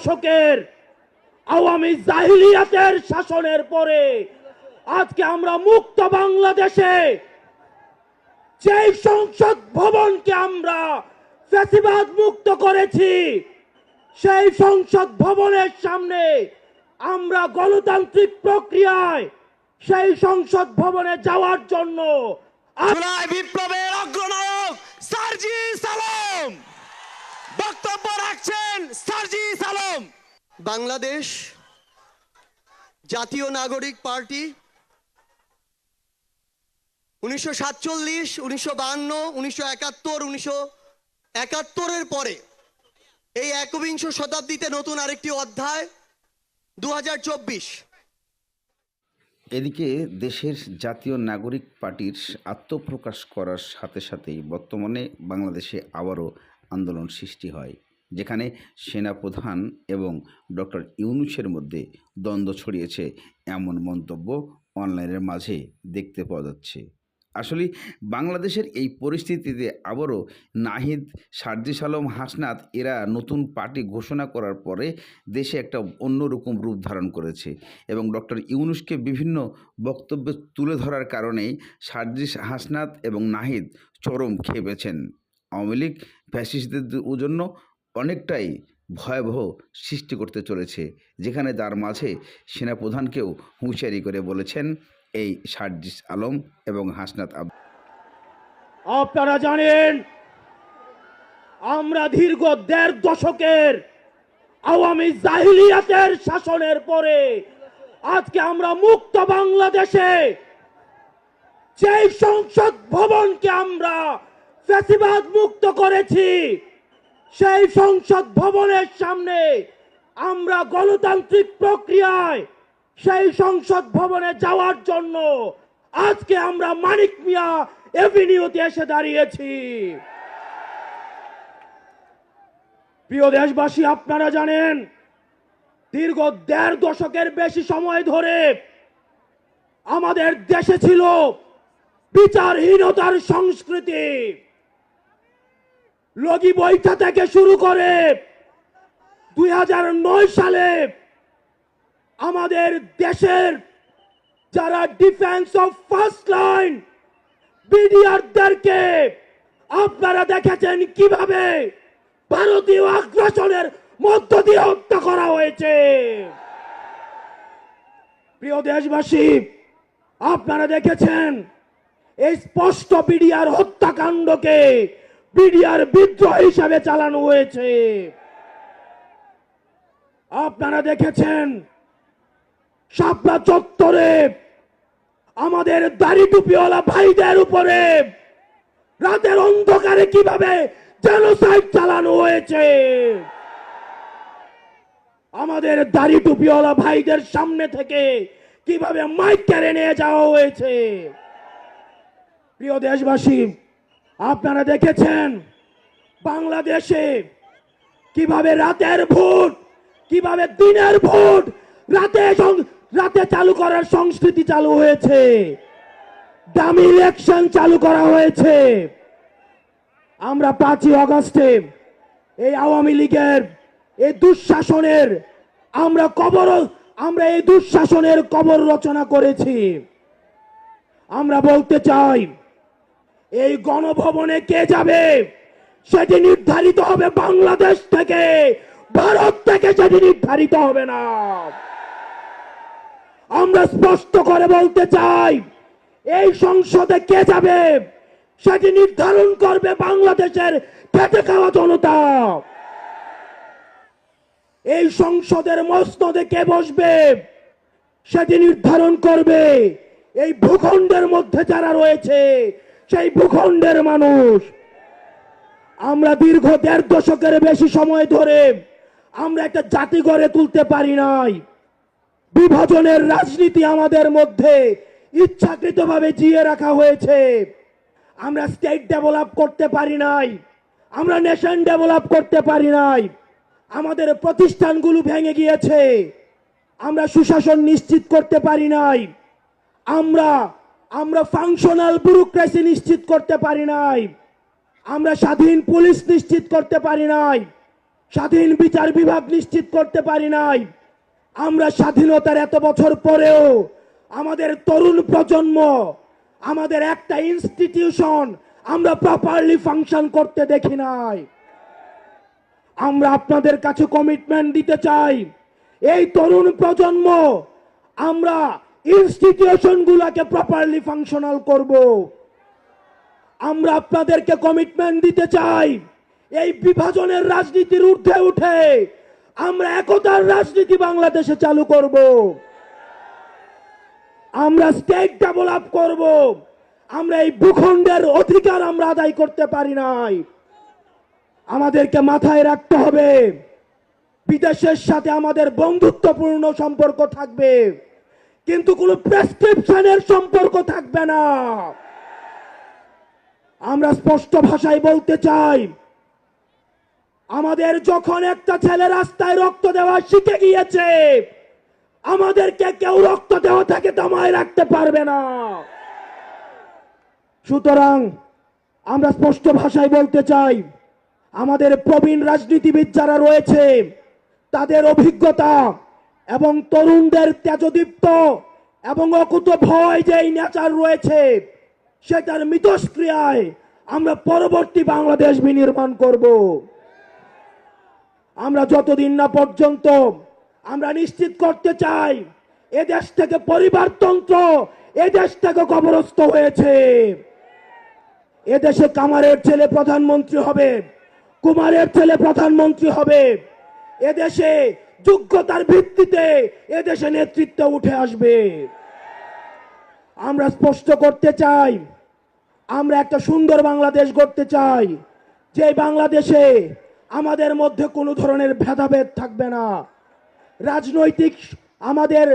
দশকের আওয়ামী জাহিলিয়াতের শাসনের পরে আজকে আমরা মুক্ত বাংলাদেশে যেই সংসদ ভবনকে আমরা ফ্যাসিবাদ মুক্ত করেছি, সেই সংসদ ভবনের সামনে আমরা গণতান্ত্রিক প্রক্রিয়ায় সেই সংসদ ভবনে যাওয়ার জন্য বিপ্লবের অগ্রনায়ক সার্জি সালাম। বক্তব্য রাখছেন সার্জি সালাম বাংলাদেশ জাতীয় নাগরিক পার্টি উনিশশো সাতচল্লিশ উনিশশো বাহান্ন উনিশশো একাত্তর উনিশশো একাত্তরের পরে এই একবিংশ শতাব্দীতে নতুন আরেকটি অধ্যায় দু হাজার চব্বিশ। এদিকে দেশের জাতীয় নাগরিক পার্টির আত্মপ্রকাশ করার সাথে সাথেই বর্তমানে বাংলাদেশে আবারও আন্দোলন সৃষ্টি হয়, যেখানে সেনাপ্রধান এবং ডক্টর ইউনুসের মধ্যে দ্বন্দ্ব ছড়িয়েছে এমন মন্তব্য অনলাইনের মাঝে দেখতে পাওয়া যাচ্ছে। আসলে বাংলাদেশের এই পরিস্থিতিতে আবারও নাহিদ, সার্জিস আলম, হাসনাত এরা নতুন পার্টি ঘোষণা করার পরে দেশে একটা অন্যরকম রূপ ধারণ করেছে এবং ডক্টর ইউনুসকে বিভিন্ন বক্তব্য তুলে ধরার কারণেই সার্জিস, হাসনাত এবং নাহিদ চরম খেপেছেন। আওয়ামী লীগ ফ্যাসিস্টদের জন্য অনেকটাই ভয়াবহ সৃষ্টি করতে চলেছে, যেখানে তার মাঝে সেনাপ্রধানকেও হুঁশিয়ারি করে বলেছেন এই সার্জিস আলম এবং হাসনাত আব আপনারা জানেন, আমরা দীর্ঘ দেড় দশকের আওয়ামী জাহিলিয়াতের শাসনের পরে আজকে আমরা মুক্ত বাংলাদেশে যেই সংসদ ভবনকে আমরা ফ্যাসিবাদ মুক্ত করেছি। সেই সংসদ ভবনের সামনে আমরা গণতান্ত্রিক প্রক্রিয়ায় সেই সংসদ ভবনে যাওয়ার জন্য আজকে আমরা মানিক মিয়া এভিনিউতে এসে দাঁড়িয়েছি। প্রিয় দেশবাসী, আপনারা জানেন, দীর্ঘ দেড় দশকের বেশি সময় ধরে আমাদের দেশে ছিল বিচারহীনতার সংস্কৃতি। লগি বৈঠা থেকে শুরু করে দুই হাজার নয় সালে আমাদের দেশের যারা ডিফেন্স অফ ফার্স্ট লাইন বিডিআরদেরকে আপনারা দেখেছেন কীভাবে ভারতীয় আগ্রাসনের মধ্য দিয়ে হত্যা করা হয়েছে। প্রিয় দেশবাসী, আপনারা দেখেছেন এই স্পষ্ট বিডিআর হত্যাকাণ্ডকে বিডিআর বিদ্রোহ হিসাবে চালানো হয়েছে। আপনারা দেখেছেন শাপলা চত্বরে আমাদের দাড়ি টুপিওয়ালা ভাইদের উপরে রাতের অন্ধকারে কীভাবে জেনোসাইড চালানো হয়েছে? আমাদের দাড়ি টুপিওয়ালা ভাইদের সামনে থেকে কীভাবে মাইক কেড়ে নিয়ে যাওয়া হয়েছে? প্রিয় দেশবাসী আপনারা দেখেছেন বাংলাদেশে কীভাবে রাতের ভোট, কীভাবে দিনের ভোট, রাতে রাতে চালু করার সংস্কৃতি চালু হয়েছে। দামি ইলেকশন চালু করা হয়েছে। আমরা পাঁচই অগস্টে এই আওয়ামী লীগের এই দুঃশাসনের আমরা কবর, আমরা এই দুঃশাসনের কবর রচনা করেছি। আমরা বলতে চাই এই গণভবনে কে যাবে? সেটি নির্ধারিত হবে বাংলাদেশ থেকে। ভারত থেকে সেটি নির্ধারিত হবে না। আমরা স্পষ্ট করে বলতে চাই, এই সংসদে কে যাবে? সেটি নির্ধারণ করবে বাংলাদেশের খেটে খাওয়া জনতা। এই সংসদের মসনদে কে বসবে? সেটি নির্ধারণ করবে এই ভূখণ্ডের মধ্যে যারা রয়েছে। সেই ভূখণ্ডের মানুষ। আমরা দীর্ঘ দেড় দশকের বেশি সময় ধরে আমরা একটা জাতি গড়ে তুলতে পারি নাই। বিভাজনের রাজনীতি আমাদের মধ্যে ইচ্ছাকৃতভাবে জিয়ে রাখা হয়েছে। আমরা স্টেট ডেভেলপ করতে পারি নাই। আমরা নেশন ডেভেলপ করতে পারি নাই। আমাদের প্রতিষ্ঠানগুলো ভেঙে গিয়েছে। আমরা সুশাসন নিশ্চিত করতে পারি নাই। আমরা আমরা ফাংশনাল ব্যুরোক্রেসি নিশ্চিত করতে পারি নাই। আমরা স্বাধীন পুলিশ নিশ্চিত করতে পারি নাই। স্বাধীন বিচার বিভাগ নিশ্চিত করতে পারি নাই। আমরা স্বাধীনতার এত বছর পরেও আমাদের তরুণ প্রজন্ম, আমাদের একটা ইনস্টিটিউশন আমরা প্রপারলি ফাংশন করতে দেখি নাই। আমরা আপনাদের কাছে কমিটমেন্ট দিতে চাই। এই তরুণ প্রজন্ম, আমরা ইনস্টিটিউশন গুলাকে প্রপারলি ফাংশনাল করব। আমরা আপনাদেরকে কমিটমেন্ট দিতে চাই। এই বিভাজনের রাজনীতির ঊর্ধ্বে উঠে আমরা একতার রাজনীতি বাংলাদেশে চালু করব। আমরা স্টেট ডেভেলপ করব। আমরা এই ভূখণ্ডের অধিকার আমরা আদায় করতে পারি নাই। আমাদেরকে মাথায় রাখতে হবে। বিদেশের সাথে আমাদের বন্ধুত্বপূর্ণ সম্পর্ক থাকবে। কিন্তু কোনো প্রেসক্রিপশনের সম্পর্ক থাকবে না। আমরা স্পষ্ট ভাষায় বলতে চাই, আমাদের যখন একটা ছেলে রাস্তায় রক্ত দেওয়া শিখে গিয়েছে, আমাদেরকে কেউ রক্ত দেওয়া থেকে দমায় রাখতে পারবে না। সুতরাং আমরা স্পষ্ট ভাষায় বলতে চাই, আমাদের প্রবীণ রাজনীতিবিদ যারা রয়েছে, তাদের অভিজ্ঞতা এবং তরুণদের তেজদীপ্ত এবং অকুত ভয় যে নেচার রয়েছে, সেটার মিতস্ক্রিয়ায় আমরা পরবর্তী বাংলাদেশ বিনির্মাণ করব। আমরা যতদিন না পর্যন্ত আমরা নিশ্চিত করতে চাই, এ দেশ থেকে পরিবারতন্ত্র এ দেশ থেকে কবরস্থ হয়েছে। এদেশে কামারের ছেলে প্রধানমন্ত্রী হবে, কুমারের ছেলে প্রধানমন্ত্রী হবে এদেশে যোগ্যতার ভিত্তিতে এদেশে নেতৃত্ব উঠে আসবে। আমরা স্পষ্ট করতে চাই, আমরা একটা সুন্দর বাংলাদেশ গড়তে চাই, যে বাংলাদেশে আমাদের মধ্যে কোনো ধরনের ভেদাভেদ থাকবে না। রাজনৈতিক, আমাদের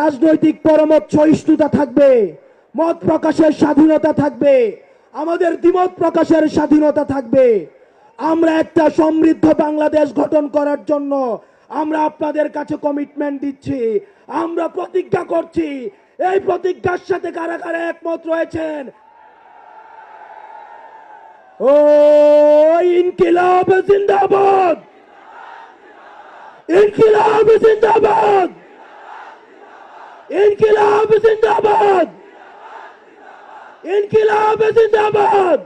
রাজনৈতিক পরমত সহিষ্ণুতা থাকবে, মত প্রকাশের স্বাধীনতা থাকবে, আমাদের দ্বিমত প্রকাশের স্বাধীনতা থাকবে। আমরা একটা সমৃদ্ধ বাংলাদেশ গঠন করার জন্য আমরা আপনাদের কাছে কমিটমেন্ট দিচ্ছি, আমরা প্রতিজ্ঞা করছি, এই প্রতিজ্ঞার সাথে কারা কারা একমত রয়েছেন। ও, ইনকিলাব জিন্দাবাদ! ইনকিলাব জিন্দাবাদ! ইনকিলাব জিন্দাবাদ! ইনকিলাব জিন্দাবাদ!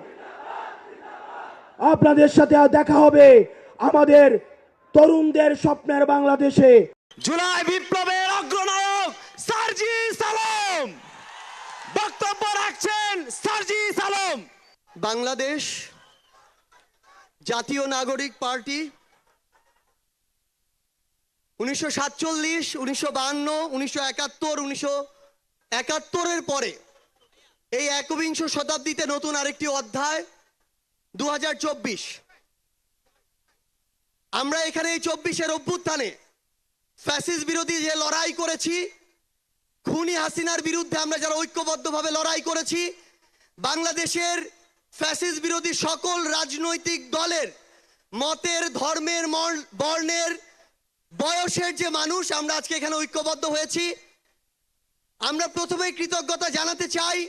আপনাদের সাথে দেখা হবে আমাদের তরুণদের স্বপ্নের বাংলাদেশে। জুলাই বিপ্লবের অগ্রনায়ক সার্জি সালাম। বক্তব্য রাখছেন সার্জি সালাম। বাংলাদেশ জাতীয় নাগরিক পার্টি উনিশশো সাতচল্লিশ উনিশশো বাহান্ন উনিশশো একাত্তর উনিশশো একাত্তরের পরে এই একবিংশ শতাব্দীতে নতুন আরেকটি অধ্যায় দু হাজার চব্বিশ। আমরা এখানে এই চব্বিশের অভ্যুত্থানে ফ্যাসিস বিরোধী যে লড়াই করেছি, খুনি হাসিনার বিরুদ্ধে আমরা যারা ঐক্যবদ্ধভাবে লড়াই করেছি, বাংলাদেশের ফ্যাসিস বিরোধী সকল রাজনৈতিক দলের মতের, ধর্মের মর- বর্ণের বয়সের যে মানুষ, আমরা আজকে এখানে ঐক্যবদ্ধ হয়েছি। আমরা প্রথমেই কৃতজ্ঞতা জানাতে চাই,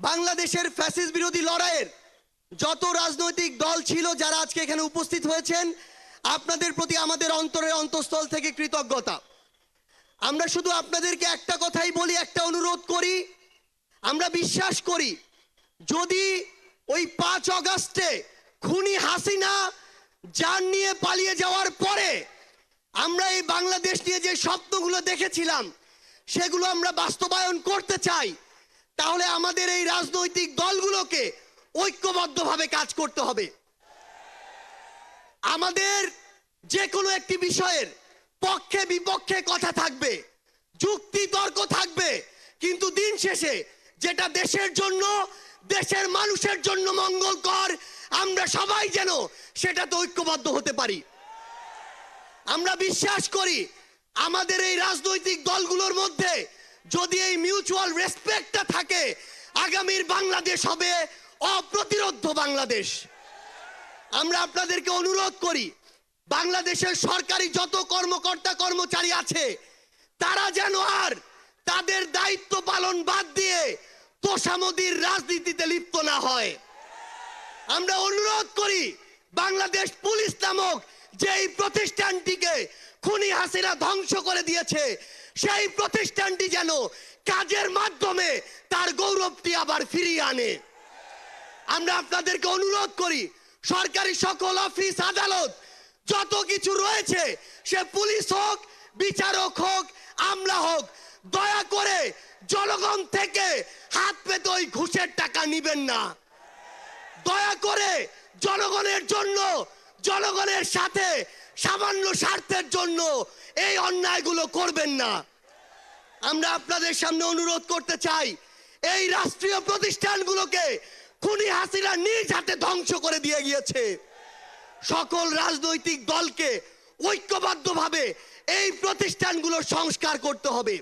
বাংলাদেশের ফ্যাসিস বিরোধী লড়াইয়ের যত রাজনৈতিক দল ছিল যারা আজকে এখানে উপস্থিত হয়েছেন আপনাদের প্রতি আমাদের অন্তরের অন্তঃস্থল থেকে কৃতজ্ঞতা। আমরা শুধু আপনাদেরকে একটা কথাই বলি, একটা অনুরোধ করি। আমরা বিশ্বাস করি, যদি ওই পাঁচ অগাস্টে খুনি হাসিনা যান নিয়ে পালিয়ে যাওয়ার পরে আমরা এই বাংলাদেশ নিয়ে যে স্বপ্নগুলো দেখেছিলাম, সেগুলো আমরা বাস্তবায়ন করতে চাই, তাহলে আমাদের এই রাজনৈতিক দলগুলোকে ঐক্যবদ্ধভাবে কাজ করতে হবে। আমাদের যে কোনো একটি বিষয়ের পক্ষে, বিপক্ষে কথা থাকবে যুক্তি তর্ক থাকবে, কিন্তু দিন শেষে যেটা দেশের জন্য, দেশের মানুষের জন্য মঙ্গলকর, আমরা সবাই যেন সেটাতে ঐক্যবদ্ধ হতে পারি। আমরা বিশ্বাস করি আমাদের এই রাজনৈতিক দলগুলোর মধ্যে যদি এই মিউচুয়াল রেসপেক্টটা থাকে, আগামীর বাংলাদেশ হবে অপ্রতিরোধ্য বাংলাদেশ। আমরা আপনাদেরকে অনুরোধ করি, বাংলাদেশের সরকারি যত কর্মকর্তা কর্মচারী আছে, তারা যেন আর তাদের দায়িত্ব পালন বাদ দিয়ে তোষামদির রাজনীতিতে লিপ্ত না হয়। আমরা অনুরোধ করি, বাংলাদেশ পুলিশ নামক যেই প্রতিষ্ঠানটিকে খুনি হাসিনা ধ্বংস করে দিয়েছে, সেই প্রতিষ্ঠানটি যেন কাজের মাধ্যমে তার গৌরবটি আবার ফিরিয়ে আনে। আমরা আপনাদেরকে অনুরোধ করি সরকারি সকল অফিস আদালত, যত কিছু রয়েছে, সে পুলিশ হোক, বিচারক হোক, আমলা হোক, দয়া করে জনগণ থেকে হাত পেতে ওই ঘুষের টাকা নিবেন না। দয়া করে জনগণের জন্য, জনগণের সাথে সামান্য স্বার্থের জন্য এই অন্যায়গুলো করবেন না। আমরা আপনাদের সামনে অনুরোধ করতে চাই, এই রাষ্ট্রীয় প্রতিষ্ঠানগুলোকে খুনি হাসিনা নিজ হাতে ধ্বংস করে দিয়ে গিয়েছে। সকল রাজনৈতিক দলকে ঐক্যবদ্ধভাবে এই প্রতিষ্ঠানগুলো সংস্কার করতে হবে।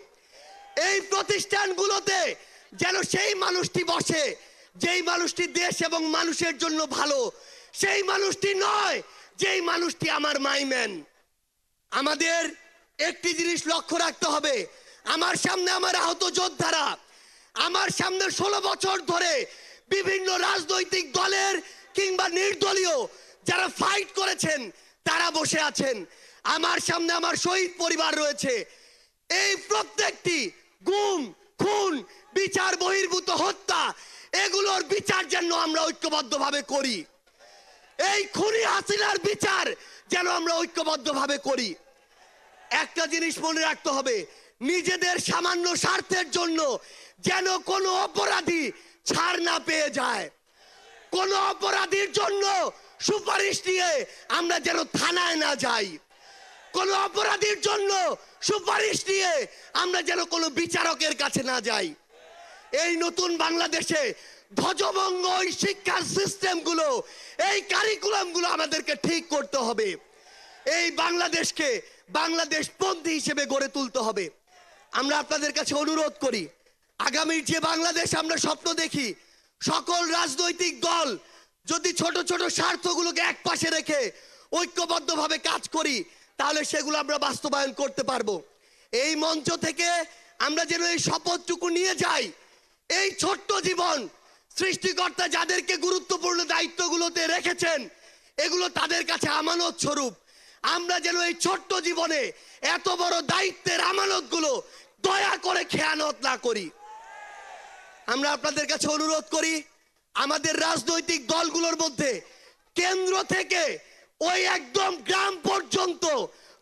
এই প্রতিষ্ঠানগুলোতে যেন সেই মানুষটি বসে, যেই মানুষটি দেশ এবং মানুষের জন্য ভালো, সেই মানুষটি নয়, যেই মানুষটি আমার মাইম্যান আমাদের একটি জিনিস লক্ষ্য রাখতে হবে। আমার সামনে আমার আহত যোদ্ধারা, আমার সামনে ষোলো বছর ধরে বিভিন্ন রাজনৈতিক দলের কিংবা নির্দলীয় যারা ফাইট করেছেন, তারা বসে আছেন। আমার সামনে আমার শহীদ পরিবার রয়েছে। এই প্রত্যেকটি গুম, খুন, বিচার বহির্ভূত হত্যা, এগুলোর বিচার যেন আমরা ঐক্যবদ্ধভাবে করি। এই খুনি হাসিনার বিচার যেন আমরা ঐক্যবদ্ধভাবে করি। একটা জিনিস মনে রাখতে হবে, নিজেদের সামান্য স্বার্থের জন্য যেন কোনো অপরাধী ছাড় না পেয়ে যায়। কোন অপরাধীর জন্য সুপারিশ নিয়ে আমরা যেন থানায় না যাই। কোন অপরাধীর জন্য সুপারিশ নিয়ে আমরা যেন কোনো বিচারকের কাছে না যাই। এই নতুন বাংলাদেশে ধ্বজভঙ্গ ওই শিক্ষার সিস্টেমগুলো, এই কারিকুলামগুলো আমাদেরকে ঠিক করতে হবে। এই বাংলাদেশকে বাংলাদেশ পন্থী হিসেবে গড়ে তুলতে হবে। আমরা আপনাদের কাছে অনুরোধ করি আগামীর যে বাংলাদেশ আমরা স্বপ্ন দেখি, সকল রাজনৈতিক দল যদি ছোট ছোট স্বার্থগুলোকে এক পাশে রেখে ঐক্যবদ্ধভাবে কাজ করি, তাহলে সেগুলো আমরা বাস্তবায়ন করতে পারব। এই মঞ্চ থেকে আমরা যেন এই শপথটুকু নিয়ে যাই, এই ছোট্ট জীবন সৃষ্টিকর্তা যাদেরকে গুরুত্বপূর্ণ দায়িত্বগুলোতে রেখেছেন, এগুলো তাদের কাছে আমানত স্বরূপ। আমরা যেন এই ছোট্ট জীবনে এত বড় দায়িত্বের আমানতগুলো দয়া করে খেয়ানত না করি। আমরা আপনাদের কাছে অনুরোধ করি, আমাদের রাজনৈতিক দলগুলোর মধ্যে কেন্দ্র থেকে ওই একদম গ্রাম পর্যন্ত,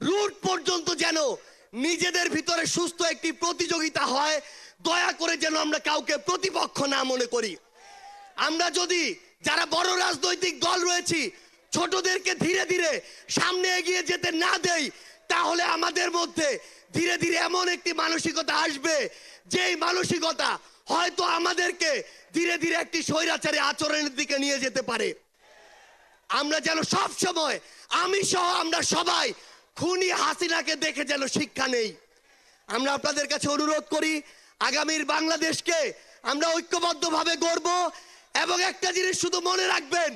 রুট পর্যন্ত যেন নিজেদের ভিতরে সুস্থ একটি প্রতিযোগিতা হয়, দয়া করে যেন আমরা কাউকে প্রতিপক্ষ না মনে করি। আমরা যদি যারা বড় রাজনৈতিক দল রয়েছি, ছোটদেরকে ধীরে ধীরে সামনে এগিয়ে যেতে না দেই, তাহলে আমাদের মধ্যে ধীরে ধীরে এমন একটি মানসিকতা আসবে, যেই মানসিকতা হয়তো আমাদেরকে ধীরে ধীরে একটি স্বৈরাচারী আচরণের দিকে নিয়ে যেতে পারে। আমরা যেন সব সময় আমি সহ আমরা সবাই খুনি হাসিনাকে দেখে যেন শিক্ষা নেই। আমরা আপনাদের কাছে অনুরোধ করি, আগামীর বাংলাদেশকে আমরা ঐক্যবদ্ধভাবে গড়ব এবং একটা জিনিস শুধু মনে রাখবেন,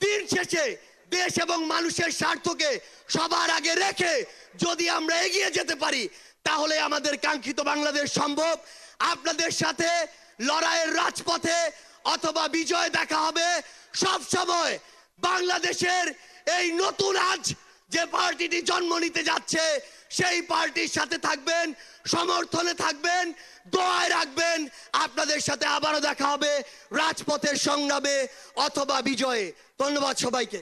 দিন শেষে দেশ এবং মানুষের স্বার্থকে সবার আগে রেখে যদি আমরা এগিয়ে যেতে পারি, তাহলে আমাদের কাঙ্ক্ষিত বাংলাদেশ সম্ভব। আপনাদের সাথে লড়াইয়ের রাজপথে অথবা বিজয় দেখা হবে সব সময়। বাংলাদেশের এই নতুন আজ যে পার্টিটি জন্ম নিতে যাচ্ছে, সেই পার্টির সাথে থাকবেন, সমর্থনে থাকবেন, দোয়ায় রাখবেন। আপনাদের সাথে আবারও দেখা হবে রাজপথের সংগ্রামে অথবা বিজয়ে। ধন্যবাদ সবাইকে।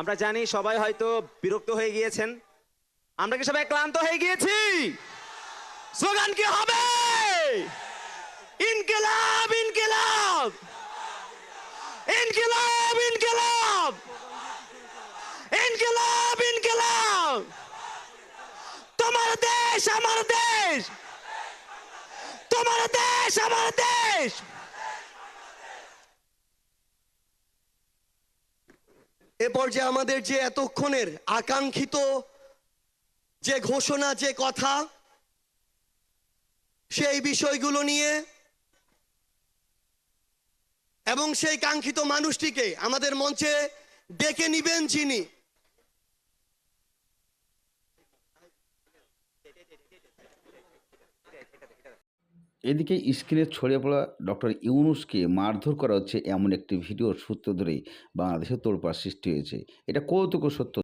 আমরা জানি সবাই হয়তো বিরক্ত হয়ে গিয়েছেন। আমরা কি সবাই ক্লান্ত হয়ে গিয়েছি? স্লোগান কি হবে? ইনকিলাব ইনকিলাব। ইনকিলাব ইনকিলাব। ইনকিলাব ইনকিলাব। তোমার দেশ, আমার দেশ। তোমার দেশ, আমার দেশ। এ পর্যায়ে আমাদের যে এতক্ষণের আকাঙ্ক্ষিত যে ঘোষণা, যে কথা, সেই বিষয়গুলো নিয়ে এবং সেই কাঙ্ক্ষিত মানুষটিকে আমাদের মঞ্চে ডেকে নিবেন যিনি। এদিকে স্ক্রিনে ছড়িয়ে পড়া ডক্টর ইউনুসকে মারধর করা হচ্ছে এমন একটি ভিডিওর সূত্র ধরেই বাংলাদেশে তোলপাড় সৃষ্টি হয়েছে। এটা কৌতুক সত্য